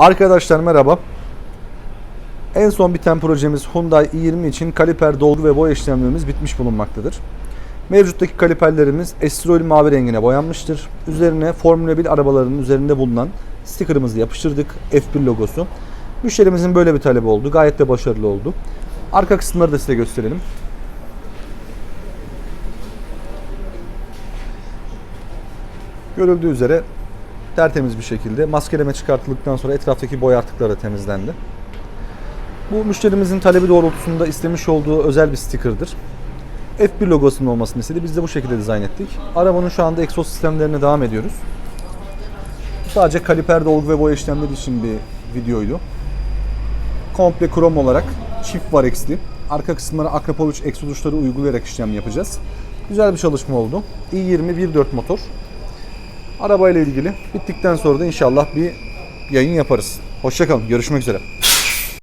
Arkadaşlar merhaba. En son biten projemiz Hyundai i20 için kaliper dolgu ve boya işlemlerimiz bitmiş bulunmaktadır. Mevcuttaki kaliperlerimiz estrol mavi rengine boyanmıştır. Üzerine Formula 1 arabalarının üzerinde bulunan sticker'ımızı yapıştırdık. F1 logosu. Müşterimizin böyle bir talebi oldu. Gayet de başarılı oldu. Arka kısımları da size gösterelim. Görüldüğü üzere tertemiz bir şekilde maskeleme çıkartıldıktan sonra etraftaki boya artıkları temizlendi. Bu müşterimizin talebi doğrultusunda istemiş olduğu özel bir sticker'dır. F1 logosunun olmasını istedi. Biz de bu şekilde dizayn ettik. Arabanın şu anda egzoz sistemlerine devam ediyoruz. Sadece kaliper dolgu ve boya işlemleri için bir videoydu. Komple krom olarak çift varexli. Arka kısımlara Akrapol 3 egzoz uçları uygulayarak işlem yapacağız. Güzel bir çalışma oldu. i20 1.4 motor. Arabayla ilgili bittikten sonra da inşallah bir yayın yaparız. Hoşçakalın. Görüşmek üzere.